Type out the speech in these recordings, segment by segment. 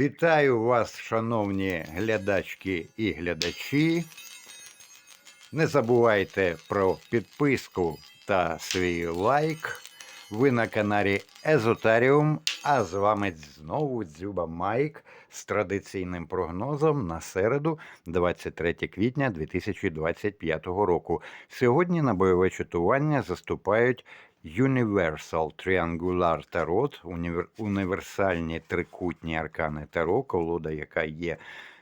Вітаю вас, шановні глядачки і глядачі. Не забувайте про підписку та свій лайк. Ви на каналі Езотаріум, а з вами знову Дзюба Майк з традиційним прогнозом на середу, 23 квітня 2025 року. Сьогодні на бойове чатування заступають Universal Triangular Tarot, універ- універсальні трикутні аркани Таро, колода, яка є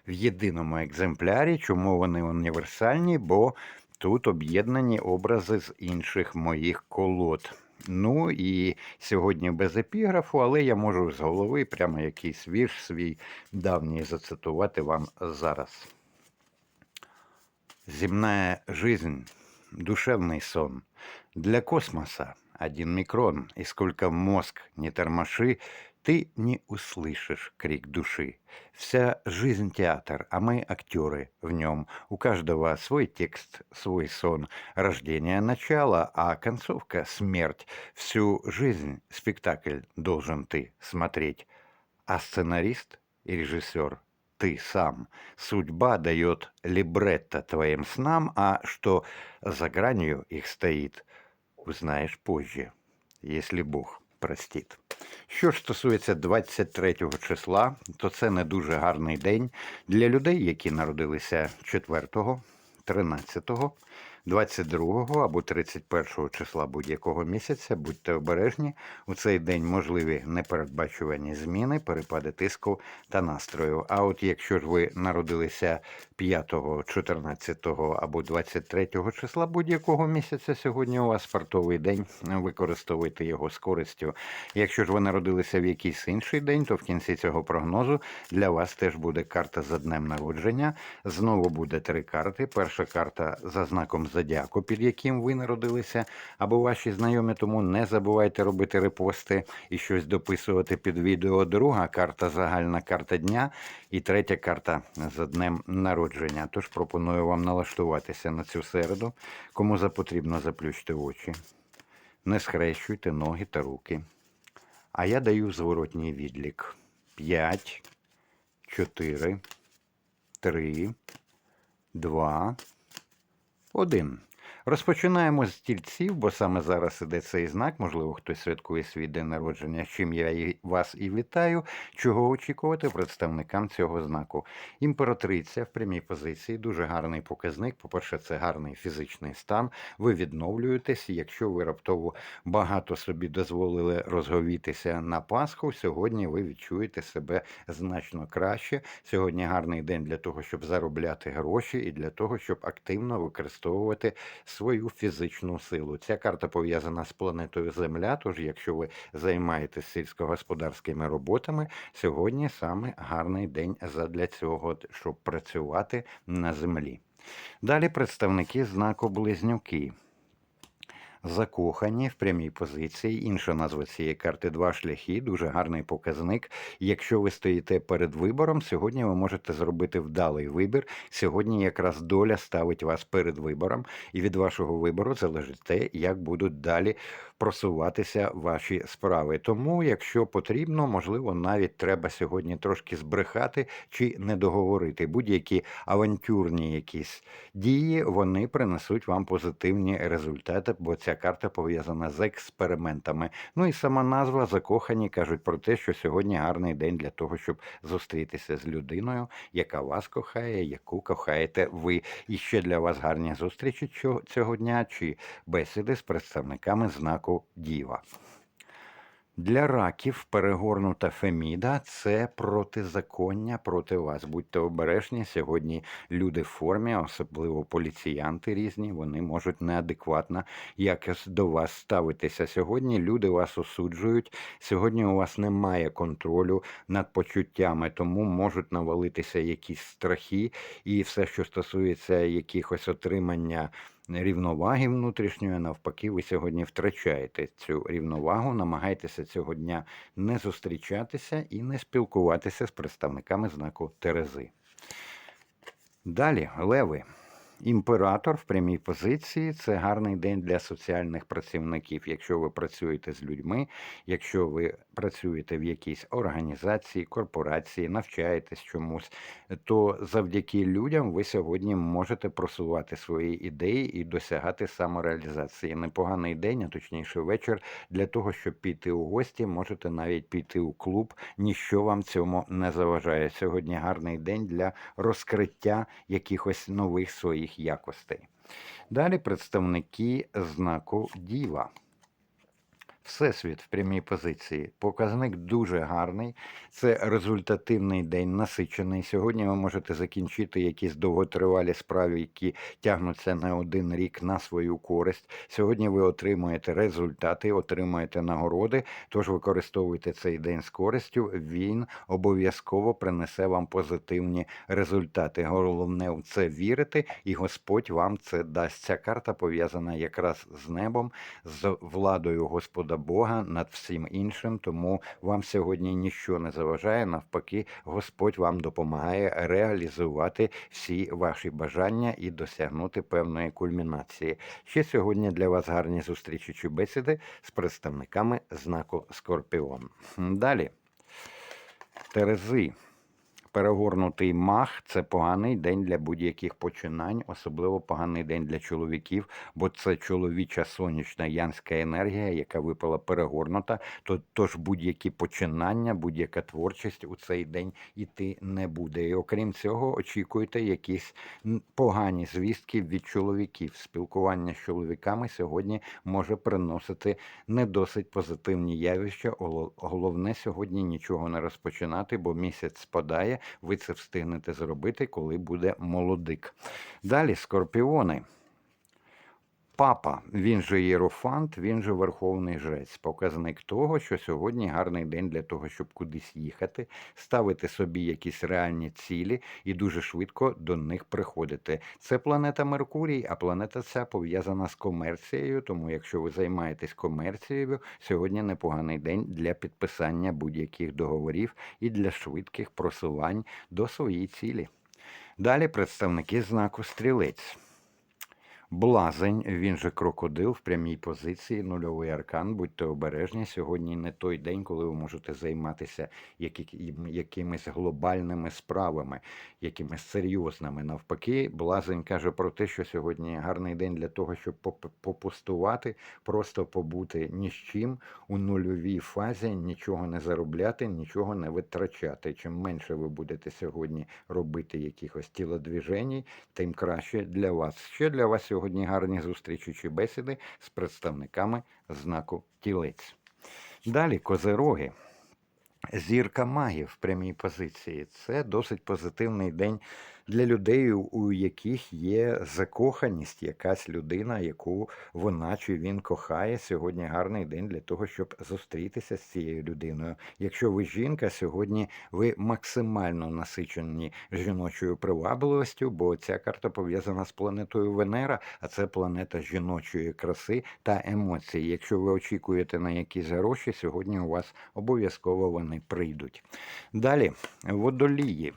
в єдиному екземплярі. Чому вони універсальні? Бо тут об'єднані образи з інших моїх колод. Ну і сьогодні без епіграфу, але я можу з голови прямо якийсь вірш свій давній зацитувати вам зараз. Земная жизнь – душевный сон. Для космоса один микрон, и сколько мозг не тормоши, ты не услышишь крик души. Вся жизнь театр, а мы актеры в нем. У каждого свой текст, свой сон. Рождение – начало, а концовка – смерть. Всю жизнь спектакль должен ты смотреть. А сценарист и режиссер – ты сам. Судьба дает либретто твоим снам, а что за гранью их стоит, узнаешь позже, если Бог простить. Що ж стосується 23 числа, то це не дуже гарний день для людей, які народилися 4, 13, 22 або 31 числа будь-якого місяця. Будьте обережні. У цей день можливі непередбачувані зміни, перепади тиску та настрою. А от якщо ж ви народилися 5, 14 або 23 числа будь-якого місяця, сьогодні у вас спортовий день, використовуйте його з користю. Якщо ж ви народилися в якийсь інший день, то в кінці цього прогнозу для вас теж буде карта за днем народження. Знову буде три карти. Перша карта за знаком зодіаку, під яким ви народилися, або ваші знайомі, тому не забувайте робити репости і щось дописувати під відео. Друга карта загальна карта дня, і третя карта за днем народження. Тож пропоную вам налаштуватися на цю середу. Кому запотрібно, заплющте очі. Не схрещуйте ноги та руки. А я даю зворотній відлік. 5, 4, 3, 2, 1. Розпочинаємо з тільців, бо саме зараз іде цей знак. Можливо, хтось святкує свій день народження, з чим я вас і вітаю. Чого очікувати представникам цього знаку? Імператриця в прямій позиції, дуже гарний показник. По-перше, це гарний фізичний стан. Ви відновлюєтесь. Якщо ви раптово багато собі дозволили розговітися на Пасху, сьогодні ви відчуєте себе значно краще. Сьогодні гарний день для того, щоб заробляти гроші, і для того, щоб активно використовувати свою фізичну силу. Ця карта пов'язана з планетою Земля. Тож, якщо ви займаєтесь сільськогосподарськими роботами, сьогодні саме гарний день задля цього, щоб працювати на землі. Далі представники знаку Близнюки. Закохані в прямій позиції. Інша назва цієї карти два шляхи. Дуже гарний показник. Якщо ви стоїте перед вибором, сьогодні ви можете зробити вдалий вибір. Сьогодні якраз доля ставить вас перед вибором, і від вашого вибору залежить те, як будуть далі просуватися ваші справи. Тому, якщо потрібно, можливо, навіть треба сьогодні трошки збрехати чи не договорити. Будь-які авантюрні якісь дії вони принесуть вам позитивні результати, бо ця карта пов'язана з експериментами. Ну і сама назва закохані кажуть про те, що сьогодні гарний день для того, щоб зустрітися з людиною, яка вас кохає, яку кохаєте ви. І ще для вас гарні зустрічі цього дня чи бесіди з представниками знаку Діва. Для раків перегорнута Феміда це протизаконня проти вас. Будьте обережні. Сьогодні люди в формі, особливо поліціянти різні, вони можуть неадекватно якось до вас ставитися. Сьогодні люди вас осуджують. Сьогодні у вас немає контролю над почуттями, тому можуть навалитися якісь страхи, і все, що стосується якихось отримання рівноваги внутрішньої, навпаки, ви сьогодні втрачаєте цю рівновагу. Намагайтеся цього дня не зустрічатися і не спілкуватися з представниками знаку Терези. Далі, леви. Імператор в прямій позиції це гарний день для соціальних працівників. Якщо ви працюєте з людьми, якщо ви працюєте в якійсь організації, корпорації, навчаєтесь чомусь, то завдяки людям ви сьогодні можете просувати свої ідеї і досягати самореалізації. Непоганий день, а точніше вечір, для того, щоб піти у гості, можете навіть піти у клуб. Ніщо вам цьому не заважає. Сьогодні гарний день для розкриття якихось нових своїх якостей. Далі представники знаку Діва. Всесвіт в прямій позиції. Показник дуже гарний. Це результативний день, насичений. Сьогодні ви можете закінчити якісь довготривалі справи, які тягнуться не один рік на свою користь. Сьогодні ви отримуєте результати, отримуєте нагороди. Тож використовуйте цей день з користю. Він обов'язково принесе вам позитивні результати. Головне в це вірити, і Господь вам це дасть. Ця карта пов'язана якраз з небом, з владою Господа Бога над всім іншим. Тому вам сьогодні нічого не заважає. Навпаки, Господь вам допомагає реалізувати всі ваші бажання і досягнути певної кульмінації. Ще сьогодні для вас гарні зустрічі чи бесіди з представниками знаку Скорпіон. Далі. Терези. Перегорнутий мах це поганий день для будь-яких починань, особливо поганий день для чоловіків, бо це чоловіча сонячна янська енергія, яка випала перегорнута. То тож будь-які починання, будь-яка творчість у цей день іти не буде. І окрім цього, очікуйте якісь погані звістки від чоловіків. Спілкування з чоловіками сьогодні може приносити не досить позитивні явища. Голо- Головне сьогодні нічого не розпочинати, бо місяць спадає. Ви це встигнете зробити, коли буде молодик. Далі скорпіони. Папа, він же єрофант, він же верховний жрець. Показник того, що сьогодні гарний день для того, щоб кудись їхати, ставити собі якісь реальні цілі і дуже швидко до них приходити. Це планета Меркурій, а планета ця пов'язана з комерцією. Тому, якщо ви займаєтесь комерцією, сьогодні непоганий день для підписання будь-яких договорів і для швидких просувань до своєї цілі. Далі представники знаку стрілець. Блазень, він же крокодил в прямій позиції, нульовий аркан. Будьте обережні. Сьогодні не той день, коли ви можете займатися якимись глобальними справами, якимись серйозними. Навпаки, блазень каже про те, що сьогодні гарний день для того, щоб попустувати, просто побути ні з чим у нульовій фазі, нічого не заробляти, нічого не витрачати. Чим менше ви будете сьогодні робити якихось тілодвіжень, тим краще для вас. Ще для вас сьогодні гарні зустрічі чи бесіди з представниками знаку тілець. Далі козероги. Зірка магів в прямій позиції це досить позитивний день для людей, у- яких є закоханість, якась людина, яку вона чи він кохає. Сьогодні гарний день для того, щоб зустрітися з цією людиною. Якщо ви жінка, сьогодні ви максимально насичені жіночою привабливістю, бо ця карта пов'язана з планетою Венера, а це планета жіночої краси та емоцій. Якщо ви очікуєте на якісь гроші, сьогодні у вас обов'язково вони прийдуть. Далі, водолії.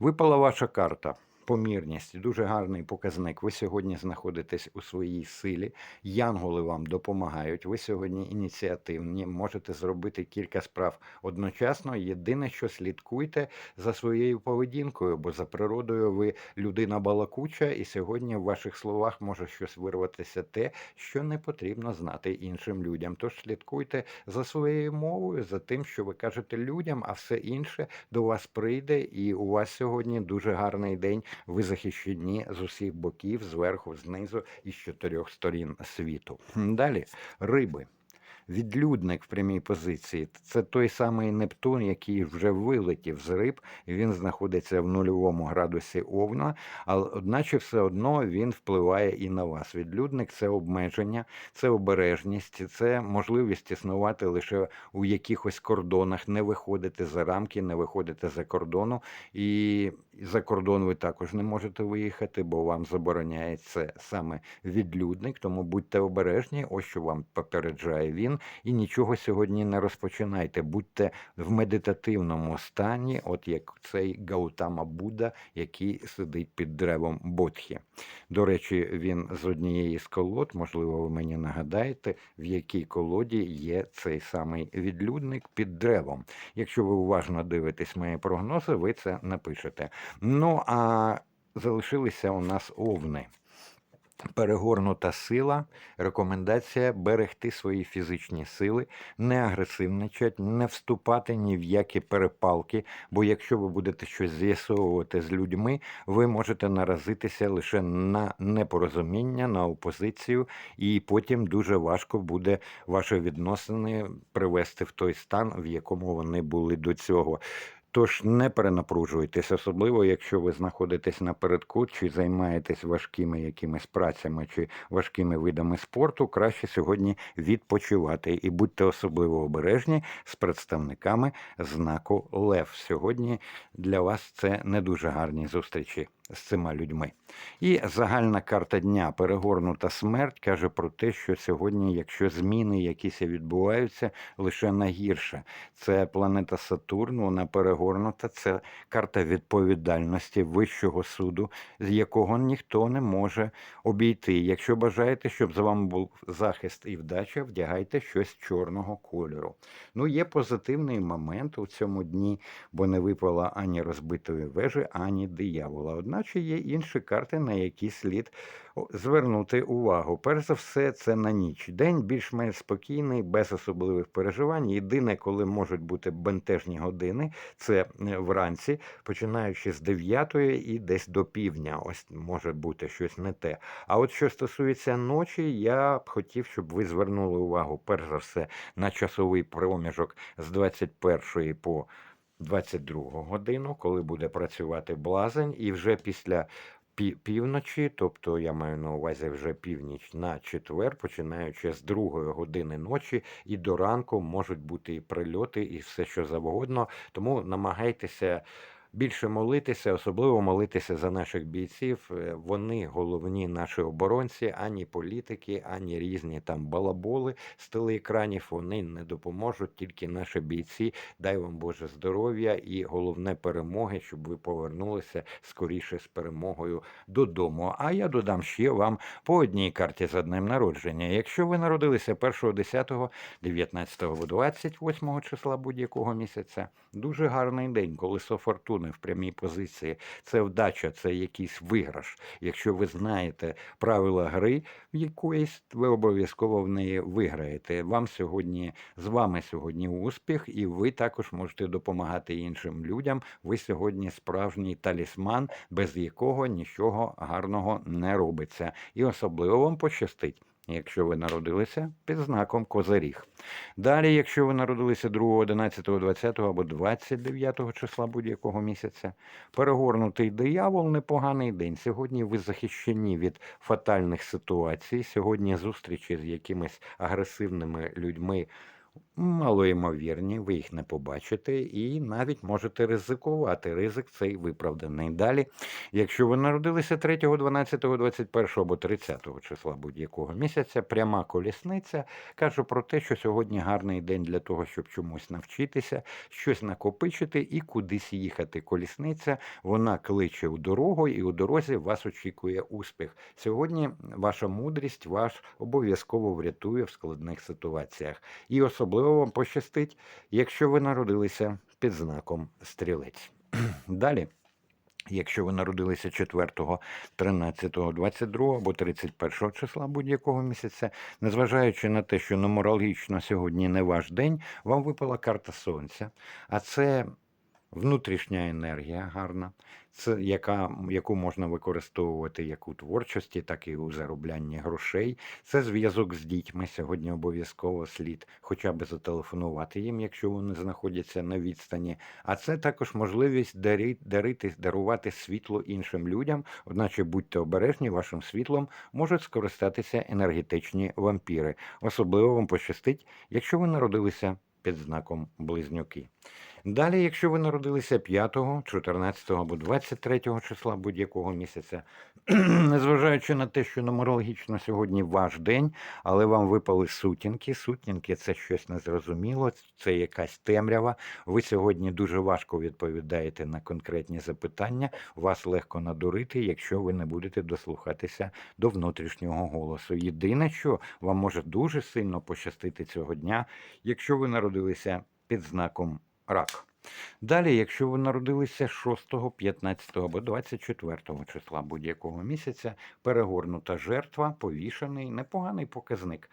Випала ваша карта. Помірність, дуже гарний показник. Ви сьогодні знаходитесь у своїй силі. Янголи вам допомагають. Ви сьогодні ініціативні, можете зробити кілька справ одночасно. Єдине, що слідкуйте за своєю поведінкою, бо за природою ви людина балакуча, і сьогодні в ваших словах може щось вирватися те, що не потрібно знати іншим людям. Тож слідкуйте за своєю мовою, за тим, що ви кажете людям, а все інше до вас прийде, і у вас сьогодні дуже гарний день. Ви захищені з усіх боків, зверху, знизу і з чотирьох сторін світу. Далі риби. Відлюдник в прямій позиції це той самий Нептун, який вже вилетів з риб. Він знаходиться в нульовому градусі овна, але одначе все одно він впливає і на вас. Відлюдник це обмеження, це обережність, це можливість існувати лише у якихось кордонах, не виходити за рамки, не виходити за кордону. І За кордон ви також не можете виїхати, бо вам забороняється саме відлюдник. Тому будьте обережні, ось що вам попереджає він. І нічого сьогодні не розпочинайте. Будьте в медитативному стані, от як цей Гаутама Будда, який сидить під деревом Бодхі. До речі, він з однієї з колод, можливо, ви мені нагадаєте, в якій колоді є цей самий відлюдник під деревом. Якщо ви уважно дивитесь мої прогнози, ви це напишете. Ну а залишилися у нас овни. Перегорнута сила, рекомендація берегти свої фізичні сили, не агресивничати, не вступати ні в які перепалки, бо якщо ви будете щось з'ясовувати з людьми, ви можете наразитися лише на непорозуміння, на опозицію, і потім дуже важко буде ваші відносини привести в той стан, в якому вони були до цього. Тож не перенапружуйтесь, особливо якщо ви знаходитесь напередку чи займаєтесь важкими якимись працями чи важкими видами спорту, краще сьогодні відпочивати і будьте особливо обережні з представниками знаку Лев. Сьогодні для вас це не дуже гарні зустрічі з цими людьми. І загальна карта дня перегорнута смерть каже про те, що сьогодні, якщо зміни якісь відбуваються, лише на гірше. Це планета Сатурн, вона перегорнута, це карта відповідальності Вищого суду, з якого ніхто не може обійти. Якщо бажаєте, щоб за вами був захист і вдача, вдягайте щось чорного кольору. Ну, є позитивний момент у цьому дні, бо не випала ані розбитої вежі, ані диявола. Одначе є інші карти, на які слід звернути увагу. Перш за все, це на ніч. День більш-менш спокійний, без особливих переживань. Єдине, коли можуть бути бентежні години, це е, вранці, починаючи з 9 і десь до півдня. Ось може бути щось не те. А от що стосується ночі, я б хотів, щоб ви звернули увагу, перш за все, на часовий проміжок з 21 по 22 годину, коли буде працювати блазень, і вже після півночі, тобто я маю на увазі вже північ на четвер, починаючи з другої години ночі і до ранку можуть бути і прильоти, і все що завгодно. Тому намагайтеся. Більше молитися, особливо молитися за наших бійців. Е, Вони головні наші оборонці, ані політики, ані різні там балаболи з телеекранів. Вони не допоможуть, тільки наші бійці. Дай вам Боже здоров'я і головне перемоги, щоб ви повернулися скоріше з перемогою додому. А я додам ще вам по одній карті за днем народження. Якщо ви народилися 1, 10, 19 або 28 числа будь-якого місяця, дуже гарний день, колесо фортуни в прямій позиції. Це вдача, це якийсь виграш. Якщо ви знаєте правила гри в якоїсь, ви обов'язково в неї виграєте. Вам сьогодні з вами сьогодні успіх, і ви також можете допомагати іншим людям. Ви сьогодні справжній талісман, без якого нічого гарного не робиться. І особливо вам пощастить. Якщо ви народилися під знаком Козиріг. Далі, якщо ви народилися 2, 11, 20 або 29 числа будь-якого місяця, перегорнутий диявол непоганий день. Сьогодні ви захищені від фатальних ситуацій. Сьогодні зустрічі з якимись агресивними людьми малоймовірні, ви їх не побачите і навіть можете ризикувати. Ризик цей виправданий. Далі, якщо ви народилися 3, 12, 21 або 30 числа будь-якого місяця, пряма колісниця каже про те, що сьогодні гарний день для того, щоб чомусь навчитися, щось накопичити і кудись їхати. Колісниця вона кличе у дорогу, і у дорозі вас очікує успіх. Сьогодні ваша мудрість вас обов'язково врятує в складних ситуаціях. І особливо вам пощастить, якщо ви народилися під знаком стрілець. Далі. Якщо ви народилися 4, 13, 22 або 31 числа будь-якого місяця, незважаючи на те, що нумерологічно сьогодні не ваш день, вам випала карта сонця, а це внутрішня енергія гарна, це яка, яку можна використовувати як у творчості, так і у зароблянні грошей. Це зв'язок з дітьми. Сьогодні обов'язково слід хоча б зателефонувати їм, якщо вони знаходяться на відстані. А це також можливість дари, дарити, дарувати світло іншим людям. Одначе будьте обережні, вашим світлом можуть скористатися енергетичні вампіри. Особливо вам пощастить, якщо ви народилися під знаком близнюки. Далі, якщо ви народилися 5, 14 або 23 числа будь-якого місяця, незважаючи на те, що нумерологічно сьогодні ваш день, але вам випали сутінки. Сутінки це щось незрозуміло, це якась темрява. Ви сьогодні дуже важко відповідаєте на конкретні запитання. Вас легко надурити, якщо ви не будете дослухатися до внутрішнього голосу. Єдине, що вам може дуже сильно пощастити цього дня, якщо ви народилися під знаком рак. Далі, якщо ви народилися 6, 15 або 24 числа будь-якого місяця, перегорнута жертва, повішений, непоганий показник.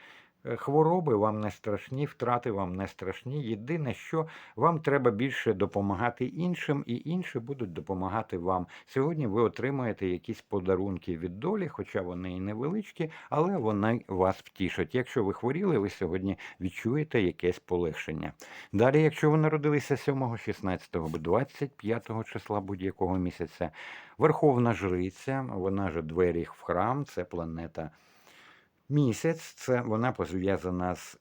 Хвороби вам не страшні, втрати вам не страшні. Єдине, що вам треба більше допомагати іншим, і інші будуть допомагати вам. Сьогодні ви отримаєте якісь подарунки від долі, хоча вони і невеличкі, але вони вас втішать. Якщо ви хворіли, ви сьогодні відчуєте якесь полегшення. Далі, якщо ви народилися 7, 16 або 25 числа будь-якого місяця, Верховна Жриця, вона же двері в храм, це планета Місяць це вона пов'язана з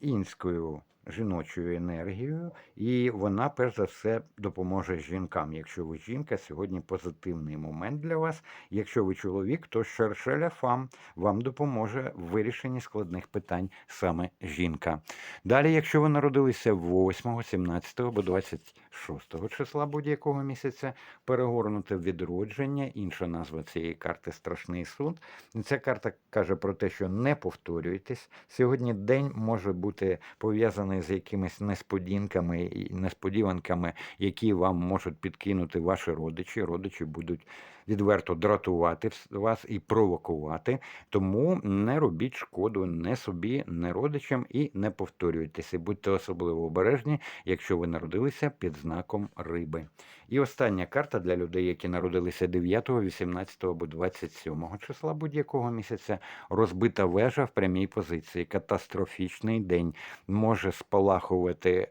інською жіночою енергією, і вона, перш за все, допоможе жінкам. Якщо ви жінка, сьогодні позитивний момент для вас. Якщо ви чоловік, то шершеля фам вам допоможе в вирішенні складних питань саме жінка. Далі, якщо ви народилися 8, 17 або 26 числа будь-якого місяця, перегорнуте відродження, інша назва цієї карти страшний суд. Ця карта каже про те, що не повторюйтесь. Сьогодні день може бути пов'язаний з якимись несподінками і несподіванками, які вам можуть підкинути ваші родичі. Родичі будуть відверто дратувати вас і провокувати. Тому не робіть шкоду не собі, не родичам і не повторюйтеся. Будьте особливо обережні, якщо ви народилися під знаком риби. І остання карта для людей, які народилися 9, 18 або 27 числа будь-якого місяця. Розбита вежа в прямій позиції. Катастрофічний день може спалахувати.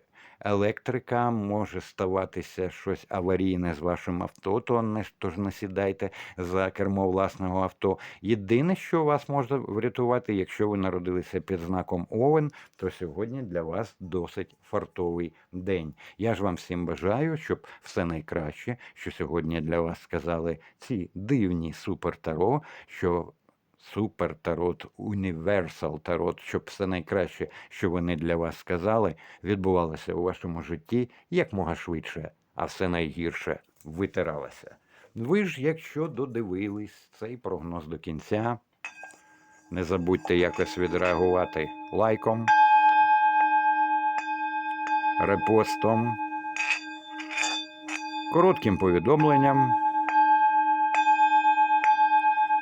Електрика може ставатися щось аварійне з вашим авто, то не тож не сідайте за кермо власного авто. Єдине, що вас може врятувати, якщо ви народилися під знаком Овен, то сьогодні для вас досить фартовий день. Я ж вам всім бажаю, щоб все найкраще, що сьогодні для вас сказали ці дивні супертаро, що Супер Тарот, Універсал Тарот, щоб все найкраще, що вони для вас сказали, відбувалося у вашому житті якмога швидше, а все найгірше витиралося. Ви ж, якщо додивились цей прогноз до кінця, не забудьте якось відреагувати лайком, репостом, коротким повідомленням.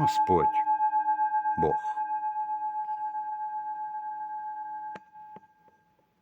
Господь Бог.